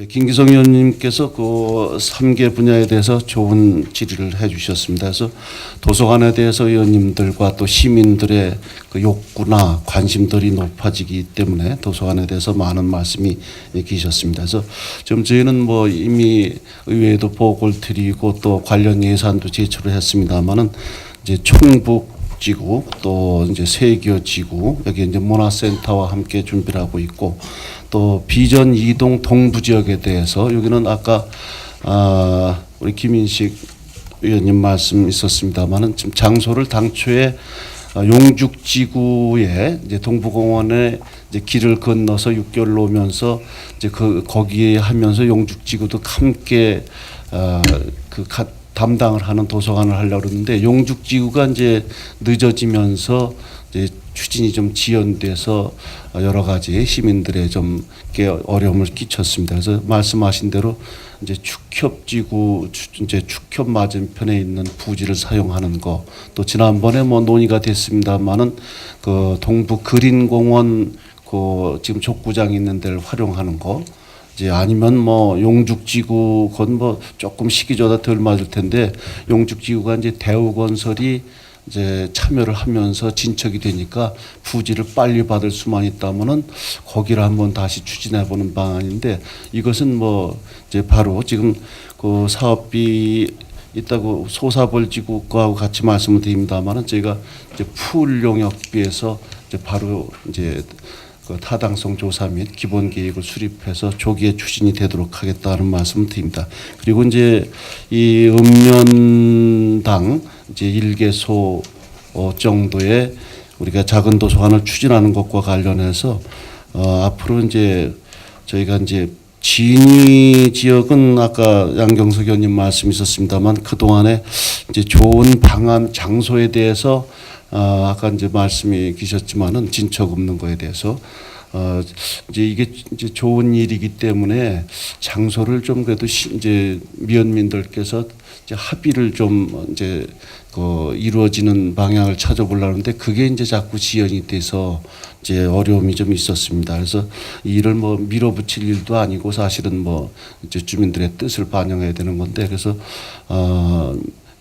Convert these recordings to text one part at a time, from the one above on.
예, 김기성 의원님께서 그 3개 분야에 대해서 좋은 질의를 해주셨습니다. 그래서 도서관에 대해서 의원님들과 또 시민들의 그 욕구나 관심들이 높아지기 때문에 도서관에 대해서 많은 말씀이 계셨습니다. 그래서 지금 저희는 뭐 이미 의회에도 보고를 드리고 또 관련 예산도 제출을 했습니다만은 이제 총북 지구 또 이제 세교 지구 여기 이제 문화센터와 함께 준비를 하고 있고 또 비전 이동 동부 지역에 대해서 여기는 아까 아 우리 김인식 의원님 말씀 있었습니다만은 지금 장소를 당초에 아, 용죽 지구에 이제 동부공원에 이제 길을 건너서 육결로 오면서 이제 그 거기에 하면서 용죽 지구도 함께 아그 담당을 하는 도서관을 하려고 그러는데 용죽 지구가 이제 늦어지면서 추진이 좀 지연돼서 여러 가지 시민들의 좀 어려움을 끼쳤습니다. 그래서 말씀하신 대로 이제 축협지구 추- 이제 축협 맞은편에 있는 부지를 사용하는 거 또 지난번에 뭐 논의가 됐습니다만은 그 동부 그린공원 그 지금 족구장 있는 데를 활용하는 거 이제 아니면 뭐 용죽지구 건뭐 조금 시기조다 덜 맞을 텐데 용죽지구가 이제 대우건설이 이제 참여를 하면서 진척이 되니까 부지를 빨리 받을 수만 있다면은 거기를 한번 다시 추진해 보는 방안인데 이것은 뭐 이제 바로 지금 그 사업비 있다고 소사벌지구하고 같이 말씀을 드립니다만은 저희가 이제 풀 용역비에서 이제 바로 이제 그 타당성 조사 및 기본 계획을 수립해서 조기에 추진이 되도록 하겠다는 말씀을 드립니다. 그리고 이제 이 읍면당 이제 일개소 어, 정도의 우리가 작은 도서관을 추진하는 것과 관련해서 어, 앞으로 이제 저희가 이제 진위 지역은 아까 양경석 의원님 말씀 있었습니다만 그 동안에 이제 좋은 방안 장소에 대해서 아, 아까 이제 말씀이 계셨지만은 진척 없는 거에 대해서 어, 이제 이게 이제 좋은 일이기 때문에 장소를 좀 그래도 시, 이제 미연민들께서 이제 합의를 좀 이제 그 이루어지는 방향을 찾아보려는데 그게 이제 자꾸 지연이 돼서 이제 어려움이 좀 있었습니다. 그래서 이 일을 뭐 밀어붙일 일도 아니고 사실은 뭐 이제 주민들의 뜻을 반영해야 되는 건데 그래서 어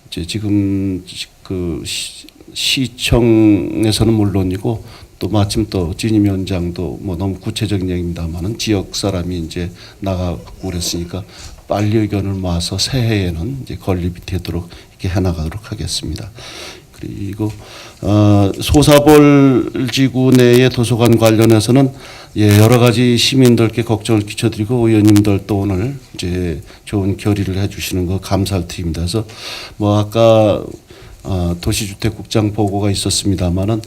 이제 지금 그 시, 시청에서는 물론이고 또 마침 또 진임 위원장도 뭐 너무 구체적인 얘기입니다만은 지역 사람이 이제 나가고 그랬으니까 빨리 의견을 모아서 새해에는 이제 건립이 되도록 이렇게 해나가도록 하겠습니다. 그리고 어, 소사벌 지구 내의 도서관 관련해서는 예, 여러 가지 시민들께 걱정을 끼쳐드리고 의원님들 또 오늘 이제 좋은 결의를 해주시는 거 감사를 드립니다. 그래서 뭐 아까 어, 도시주택국장 보고가 있었습니다만은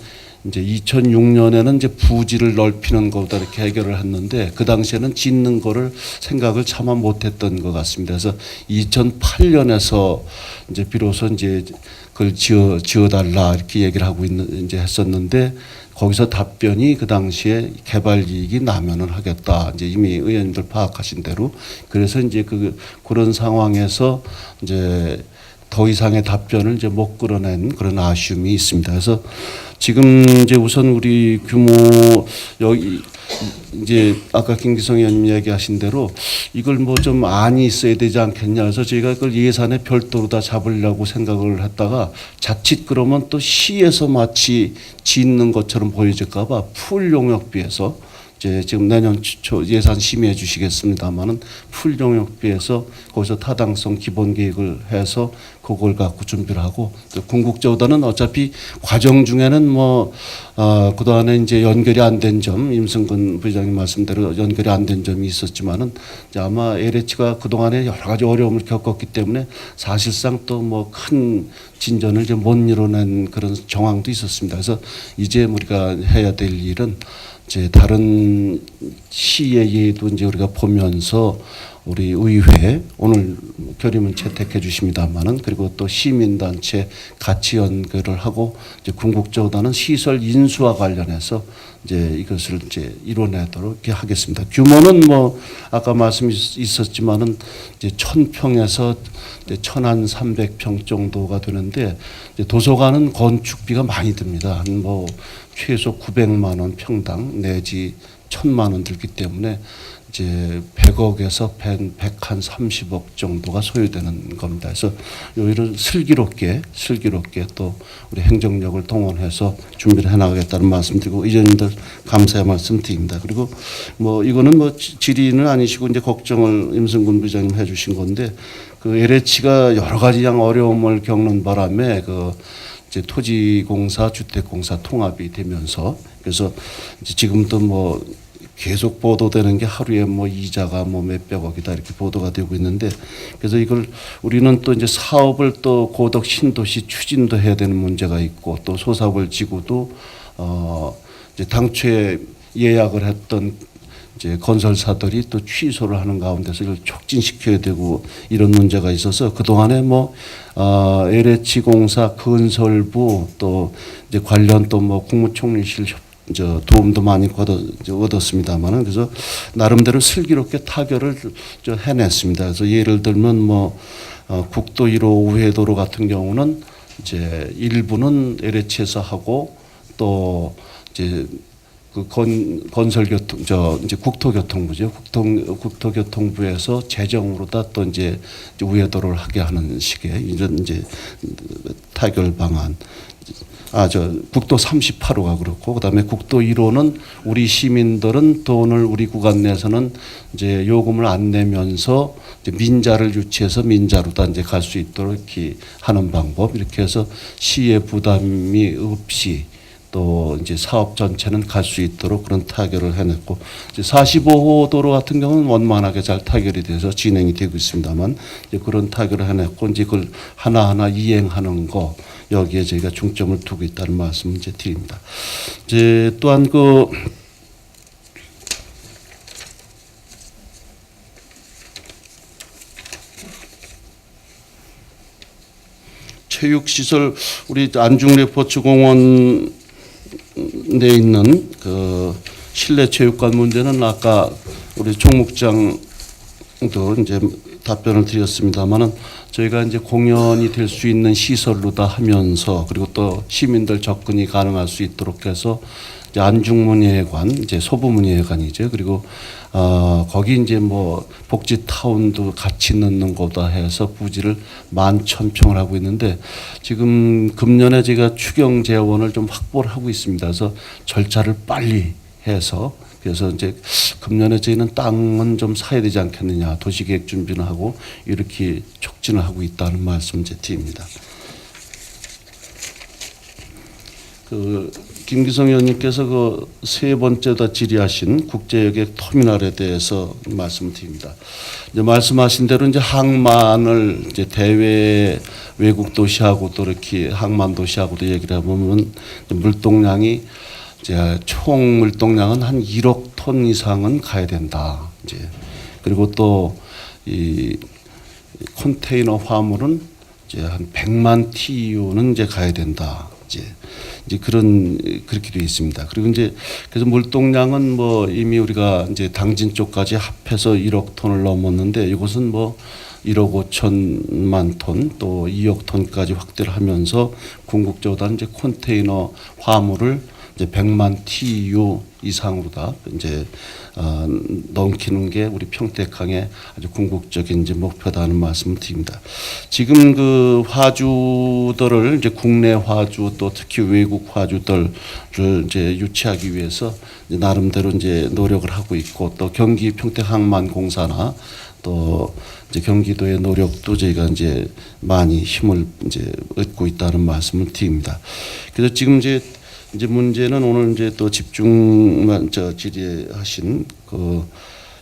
이제 2006년에는 이제 부지를 넓히는 것보다 이렇게 해결을 했는데 그 당시에는 짓는 거를 생각을 차마 못했던 것 같습니다. 그래서 2008년에서 이제 비로소 이제 그걸 지어 지어달라 이렇게 얘기를 하고 있는 이제 했었는데 거기서 답변이 그 당시에 개발 이익이 나면은 하겠다. 이제 이미 의원님들 파악하신 대로 그래서 이제 그 그런 상황에서 이제 더 이상의 답변을 이제 못 끌어낸 그런 아쉬움이 있습니다. 그래서 지금 이제 우선 우리 규모 여기 이제 아까 김기성 의원님 얘기하신 대로 이걸 뭐 좀 안이 있어야 되지 않겠냐. 해서 저희가 그걸 예산에 별도로 다 잡으려고 생각을 했다가 자칫 그러면 또 시에서 마치 짓는 것처럼 보여질까 봐 풀 용역비에서 이제 지금 내년 초 예산 심의해 주시겠습니다만은 풀 용역비에서 거기서 타당성 기본 계획을 해서 그걸 갖고 준비를 하고 또 궁극적으로는 어차피 과정 중에는 뭐 어, 그동안에 이제 연결이 안 된 점 임승근 부장님 말씀대로 연결이 안 된 점이 있었지만은 아마 LH가 그동안에 여러 가지 어려움을 겪었기 때문에 사실상 또 뭐 큰 진전을 이제 못 이뤄낸 그런 정황도 있었습니다. 그래서 이제 우리가 해야 될 일은 이제 다른 시의 예도 이제 우리가 보면서 우리 의회 오늘 결의문 채택해 주십니다만은 그리고 또 시민단체 같이 연결을 하고 이제 궁극적으로는 시설 인수와 관련해서 이제 이것을 이제 이뤄내도록 하겠습니다. 규모는 뭐 아까 말씀 있었지만은 이제 천 평에서 천한 삼백 평 정도가 되는데 도서관은 건축비가 많이 듭니다. 한 뭐 최소 900만 원 평당 내지 천만 원 들기 때문에 이제 100억에서 100, 100한 30억 정도가 소요되는 겁니다. 그래서 이를 슬기롭게 슬기롭게 또 우리 행정력을 동원해서 준비를 해나가겠다는 말씀드리고 이전님들 감사의 말씀드립니다. 그리고 뭐 이거는 뭐 지- 질의는 아니시고 이제 걱정을 임승군 부장님 해주신 건데 그 LH가 여러 가지 양 어려움을 겪는 바람에 그 이제 토지공사, 주택공사 통합이 되면서 그래서 지금도 뭐 계속 보도되는 게 하루에 뭐 이자가 뭐 몇백 억이다 이렇게 보도가 되고 있는데 그래서 이걸 우리는 또 이제 사업을 또 고덕 신도시 추진도 해야 되는 문제가 있고 또 소사업을 지구도 어 이제 당초에 예약을 했던 이제 건설사들이 또 취소를 하는 가운데서 이걸 촉진시켜야 되고 이런 문제가 있어서 그 동안에 뭐 어, LH 공사 건설부 또 이제 관련 또 뭐 국무총리실 협- 저 도움도 많이 얻었습니다만은 그래서 나름대로 슬기롭게 타결을 저 해냈습니다. 그래서 예를 들면 뭐 어, 국도 1호 우회도로 같은 경우는 이제 일부는 LH에서 하고 또 이제 그 건, 건설교통 저 이제 국토교통부죠. 국통 국토교통부에서 재정으로다 또 이제 우회도를 하게 하는 식의 이런 이제 타결 방안. 아 저 국도 38호가 그렇고 그다음에 국도 1호는 우리 시민들은 돈을 우리 구간 내에서는 이제 요금을 안 내면서 이제 민자를 유치해서 민자로 다 이제 갈 수 있도록 이렇게 하는 방법. 이렇게 해서 시의 부담이 없이 또 이제 사업 전체는 갈 수 있도록 그런 타결을 해냈고 이제 45호 도로 같은 경우는 원만하게 잘 타결이 돼서 진행이 되고 있습니다만 이제 그런 타결을 해냈고 이제 그걸 하나하나 이행하는 거 여기에 저희가 중점을 두고 있다는 말씀을 이제 드립니다. 이제 또한 그 체육시설 우리 안중레포츠공원에 있는 그 실내 체육관 문제는 아까 우리 총무장도 이제 답변을 드렸습니다만은 저희가 이제 공연이 될 수 있는 시설로다 하면서 그리고 또 시민들 접근이 가능할 수 있도록 해서 이제 안중문예회관 이제 소부문예회관이죠 그리고 어 거기 이제 뭐 복지 타운도 같이 넣는 거다 해서 부지를 만 천평을 하고 있는데 지금 금년에 제가 추경 재원을 좀 확보를 하고 있습니다. 그래서 절차를 빨리 해서 그래서 이제 금년에 저희는 땅은 좀 사야 되지 않겠느냐 도시계획 준비는 하고 이렇게 촉진을 하고 있다는 말씀 제 드립니다. 그 김기성 의원님께서 그 세 번째다 질의하신 국제여객 터미널에 대해서 말씀드립니다. 이제 말씀하신 대로 이제 항만을 이제 대외 외국 도시하고 또 이렇게 항만 도시하고도 얘기를 해보면 물동량이 이제 총 물동량은 한 1억 톤 이상은 가야 된다. 이제 그리고 또 이 컨테이너 화물은 이제 한 100만 TU는 이제 가야 된다. 이제 이제 그런 그렇게 되어 있습니다. 그리고 이제 그래서 물동량은 뭐 이미 우리가 이제 당진 쪽까지 합해서 1억 톤을 넘었는데 이것은 뭐 1억 5천만 톤 또 2억 톤까지 확대를 하면서 궁극적으로 이제 컨테이너 화물을 이제 100만 TU 이상으로 다 이제 어, 넘기는 게 우리 평택항의 아주 궁극적인 이제 목표다는 말씀을 드립니다. 지금 그 화주들을 이제 국내 화주 또 특히 외국 화주들을 이제 유치하기 위해서 이제 나름대로 이제 노력을 하고 있고 또 경기 평택항만 공사나 또 이제 경기도의 노력도 저희가 이제 많이 힘을 이제 얻고 있다는 말씀을 드립니다. 그래서 지금 이제 이제 문제는 오늘 이제 또 집중만 저 질의하신 그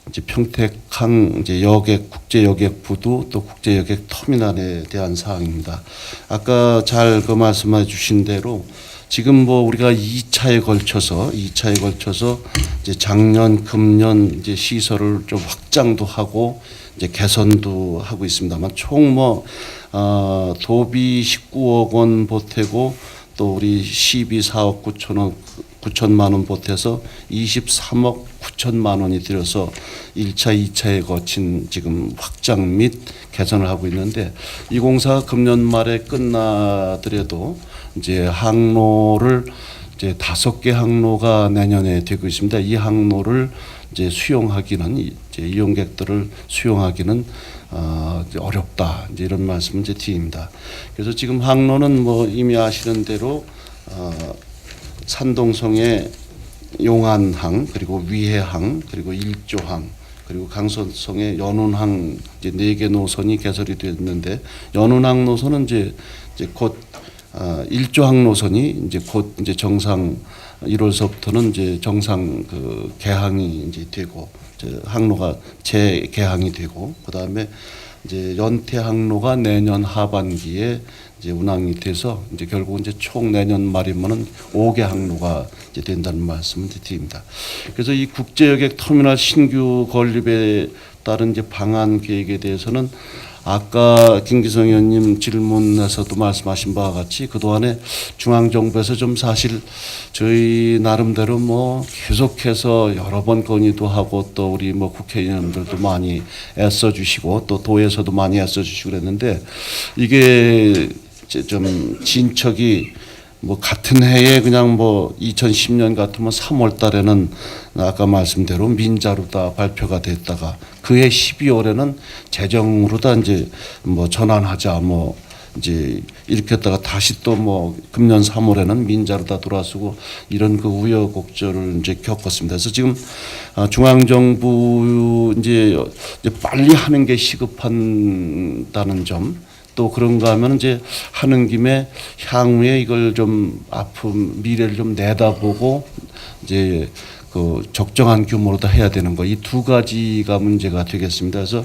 이제 평택항 이제 여객 국제 여객 부두 또 국제 여객 터미널에 대한 사항입니다. 아까 잘 그 말씀해 주신 대로 지금 뭐 우리가 2차에 걸쳐서 2차에 걸쳐서 이제 작년 금년 이제 시설을 좀 확장도 하고 이제 개선도 하고 있습니다만 총뭐 어, 도비 19억 원 보태고 또 우리 시비 4억 9천억 9천만 원 보태서 23억 9천만 원이 들여서 1차, 2차에 거친 지금 확장 및 개선을 하고 있는데 이 공사가 금년 말에 끝나더라도 이제 항로를 이제 다섯 개 항로가 내년에 되고 있습니다. 이 항로를 이제 수용하기는 이- 이제 이용객들을 수용하기는 어, 어렵다. 이제 이런 말씀을 이제 드립니다. 그래서 지금 항로는 뭐 이미 아시는 대로 어, 산동성의 용안항 그리고 위해항 그리고 일조항 그리고 강서성의 연운항 이제 네 개 노선이 개설이 됐는데 연운항 노선은 이제 이제 곧 아, 일조항 노선이 이제 곧 이제 정상 1월서부터는 이제 정상 그 개항이 이제 되고 항로가 재개항이 되고 그다음에 이제 연태 항로가 내년 하반기에 이제 운항이 돼서 이제 결국 이제 총 내년 말이면은 5개 항로가 이제 된다는 말씀을 드립니다. 그래서 이 국제 여객 터미널 신규 건립에 따른 이제 방안 계획에 대해서는 아까 김기성 의원님 질문에서도 말씀하신 바와 같이 그동안에 중앙정부에서 좀 사실 저희 나름대로 뭐 계속해서 여러 번 건의도 하고 또 우리 뭐 국회의원들도 많이 애써 주시고 또 도에서도 많이 애써 주시고 그랬는데 이게 좀 진척이 뭐 같은 해에 그냥 뭐 2010년 같으면 3월 달에는 아까 말씀대로 민자로 다 발표가 됐다가 그해 12월에는 재정으로 다 이제 뭐 전환하자 뭐 이제 이렇게 했다가 다시 또 뭐 금년 3월에는 민자로 다 돌아서고 이런 그 우여곡절을 이제 겪었습니다. 그래서 지금 아, 중앙정부 이제 이제 빨리 하는 게 시급한다는 점 또 그런가 하면 이제 하는 김에 향후에 이걸 좀 아픔 미래를 좀 내다보고 이제 그 적정한 규모로 다 해야 되는 거 이 두 가지가 문제가 되겠습니다. 그래서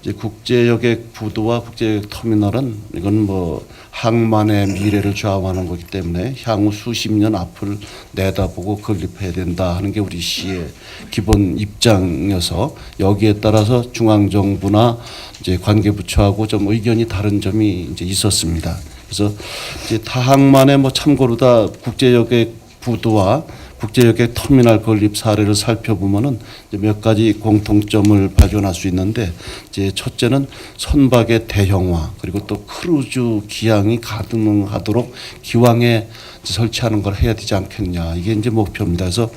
이제 국제여객 부도와 국제여객 터미널은 이건 뭐 항만의 미래를 좌우하는 거기 때문에 향후 수십 년 앞을 내다보고 건립해야 된다 하는 게 우리 시의 기본 입장이어서 여기에 따라서 중앙 정부나 이제 관계 부처하고 좀 의견이 다른 점이 이제 있었습니다. 그래서 이제 타항만의 뭐 참고로 다 국제여객 부도와 국제여객 터미널 건립 사례를 살펴보면은 몇 가지 공통점을 발견할 수 있는데 이제 첫째는 선박의 대형화 그리고 또 크루즈 기항이 가능하도록 기왕에 설치하는 걸 해야 되지 않겠냐 이게 이제 목표입니다. 그래서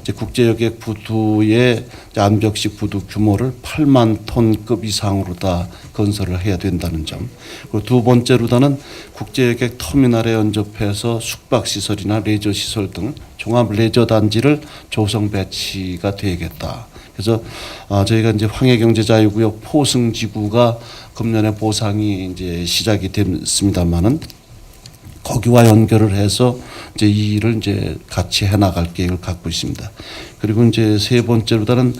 이제 국제여객 부두의 이제 암벽식 부두 규모를 8만 톤급 이상으로 다 건설을 해야 된다는 점. 그리고 두 번째로다는 국제여객 터미널에 연접해서 숙박 시설이나 레저 시설 등 종합 레저 단지를 조성 배치가 되겠다. 그래서 아, 저희가 이제 황해경제자유구역 포승지구가 금년에 보상이 이제 시작이 됐습니다만은 거기와 연결을 해서 이제 이 일을 이제 같이 해나갈 계획을 갖고 있습니다. 그리고 이제 세 번째로다는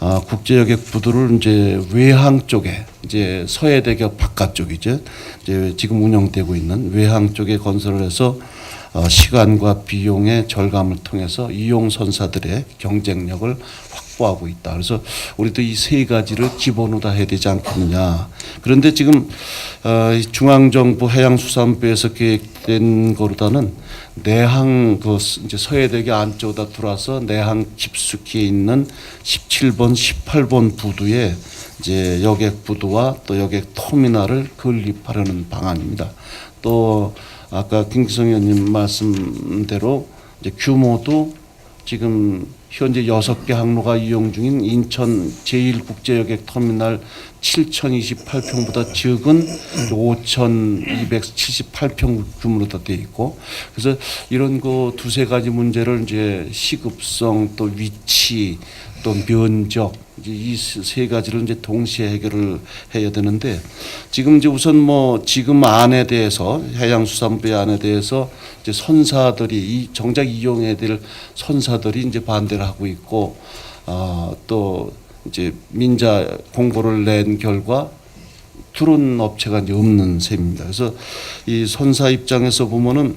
아, 국제여객 부두를 이제 외항 쪽에 이제 서해대교 바깥쪽이죠. 이제 지금 운영되고 있는 외항 쪽에 건설을 해서 어, 시간과 비용의 절감을 통해서 이용 선사들의 경쟁력을 확 보하고 있다. 그래서 우리도 이 세 가지를 기본으로 다 해야 되지 않겠느냐. 그런데 지금 어, 이 중앙정부 해양수산부에서 계획된 거로다는 내항 그 스- 이제 서해대교 안쪽으로 들어와서 내항 깊숙이 있는 17번, 18번 부두에 이제 여객 부두와 또 여객 터미널을 건립하려는 방안입니다. 또 아까 김기성 의원님 말씀대로 이제 규모도 지금 현재 여섯 개 항로가 이용 중인 인천 제1국제여객 터미널 7,028평보다 적은 5,278평 규모로 다돼 있고 그래서 이런 그 두세 가지 문제를 이제 시급성 또 위치 또 면적 이 세 가지를 이제 동시에 해결을 해야 되는데 지금 이제 우선 뭐 지금 안에 대해서 해양수산부의 안에 대해서 이제 선사들이 이 정작 이용해야 될 선사들이 이제 반대를 하고 있고 어또 이제 민자 공고를 낸 결과 두른 업체가 이제 없는 셈입니다. 그래서 이 선사 입장에서 보면은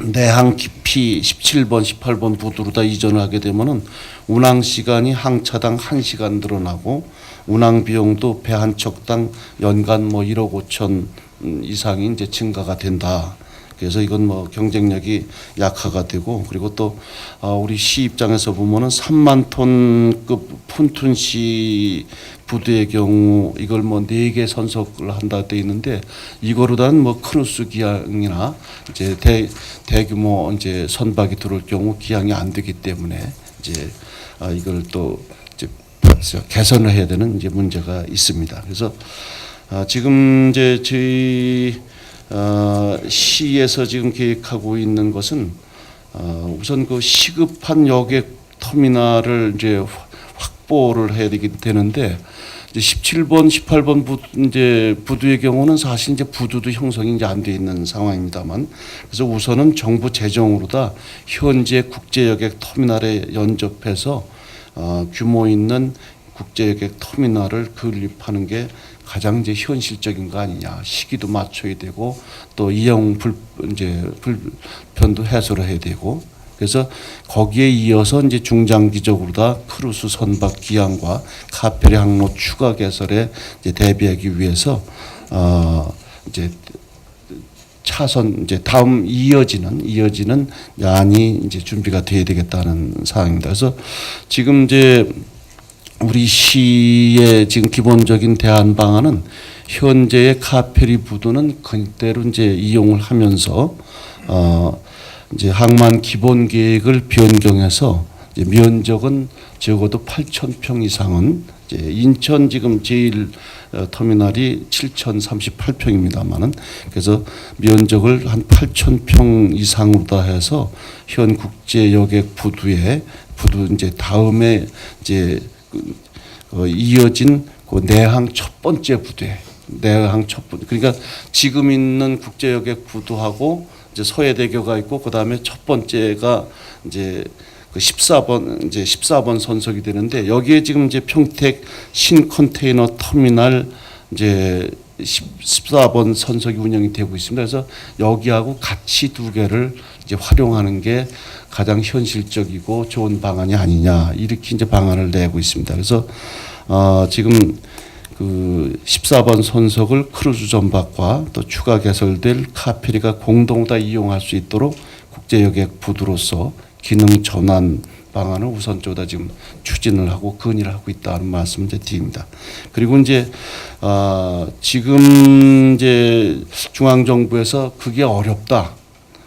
내항 깊이 17번, 18번 부두로 다 이전을 하게 되면은 운항 시간이 항차당 1시간 늘어나고 운항 비용도 배 한 척당 연간 뭐 1억 5천 이상이 이제 증가가 된다. 그래서 이건 뭐 경쟁력이 약화가 되고 그리고 또 아, 우리 시 입장에서 보면은 3만 톤급 푼툰 시 부두의 경우 이걸 뭐 네 개 선석을 한다 돼 있는데 이거로단 뭐 크루스 기항이나 이제 대 대규모 이제 선박이 들어올 경우 기항이 안 되기 때문에 이제 아, 이걸 또 이제 개선을 해야 되는 이제 문제가 있습니다. 그래서 아, 지금 이제 저희 어, 시에서 지금 계획하고 있는 것은 어, 우선 그 시급한 여객 터미널을 이제 확- 확보를 해야 되기 되는데 이제 17번, 18번 부, 이제 부두의 경우는 사실 이제 부두도 형성이 이제 안 돼 있는 상황입니다만 그래서 우선은 정부 재정으로 다 현재 국제 여객 터미널에 연접해서 어, 규모 있는 국제 여객 터미널을 건립하는 게 가장 이제 현실적인 거 아니냐 시기도 맞춰야 되고 또 이용 불 이제 불편도 해소를 해야 되고 그래서 거기에 이어서 이제 중장기적으로 다 크루스 선박 기항과 카페리 항로 추가 개설에 이제 대비하기 위해서 어 이제 차선 이제 다음 이어지는 이어지는 양이 이제 준비가 돼야 되겠다는 사항입니다. 그래서 지금 이제 우리 시의 지금 기본적인 대안 방안은 현재의 카페리 부두는 그대로 이제 이용을 하면서 어 이제 항만 기본 계획을 변경해서 이제 면적은 적어도 8천 평 이상은 이제 인천 지금 제일 어, 터미널이 7,038평입니다만은 그래서 면적을 한 8천 평 이상으로 다 해서 현 국제 여객 부두에 부두 이제 다음에 이제 이어진 그 내항 첫 번째 부대 내항 첫 번. 그러니까 지금 있는 국제 여객 부두하고 이제 서해대교가 있고 그 다음에 첫 번째가 이제 그 14번 이제 14번 선석이 되는데 여기에 지금 이제 평택 신 컨테이너 터미널 이제 10, 14번 선석이 운영이 되고 있습니다. 그래서 여기하고 같이 두 개를 이제 활용하는 게 가장 현실적이고 좋은 방안이 아니냐 이렇게 이제 방안을 내고 있습니다. 그래서 어, 지금 그 14번 선석을 크루즈 전박과 또 추가 개설될 카페리가 공동 다 이용할 수 있도록 국제 여객 부두로서 기능 전환 방안을 우선적으로 지금 추진을 하고 건의를 하고 있다는 말씀을 이제 드립니다. 그리고 이제 어, 지금 이제 중앙 정부에서 그게 어렵다.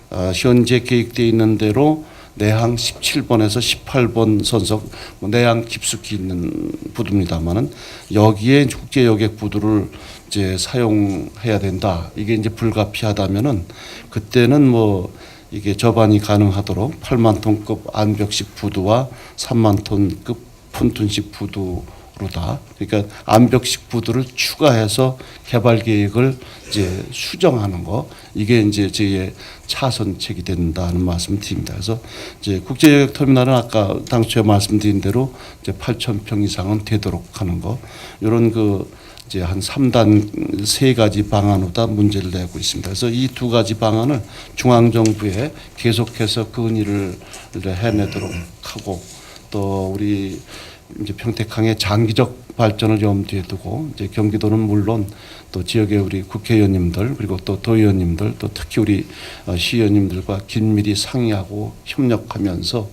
어, 현재 계획되어 있는 대로 내항 17번에서 18번 선석 뭐 내항 깊숙이 있는 부두입니다만은 여기에 국제 여객 부두를 이제 사용해야 된다. 이게 이제 불가피하다면은 그때는 뭐 이게 접안이 가능하도록 8만 톤급 안벽식 부두와 3만 톤급 푼툰식 부두 로다. 그러니까 안벽식 부두를 추가해서 개발 계획을 이제 수정하는 거 이게 이제 저희의 차선책이 된다는 말씀 드립니다. 그래서 이제 국제여객 터미널은 아까 당초에 말씀드린 대로 이제 8천 평 이상은 되도록 하는 거 이런 그 이제 한 3단 세 가지 방안으로 다 문제를 내고 있습니다. 그래서 이 두 가지 방안을 중앙 정부에 계속해서 건의를 해내도록 하고 또 우리 이제 평택항의 장기적 발전을 염두에 두고 이제 경기도는 물론 또 지역의 우리 국회의원님들 그리고 또 도의원님들 또 특히 우리 어, 시의원님들과 긴밀히 상의하고 협력하면서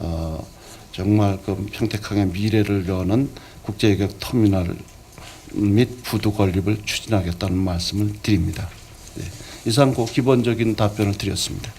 어 정말 그 평택항의 미래를 여는 국제여객 터미널 및 부두 건립을 추진하겠다는 말씀을 드립니다. 네. 이상 그 기본적인 답변을 드렸습니다.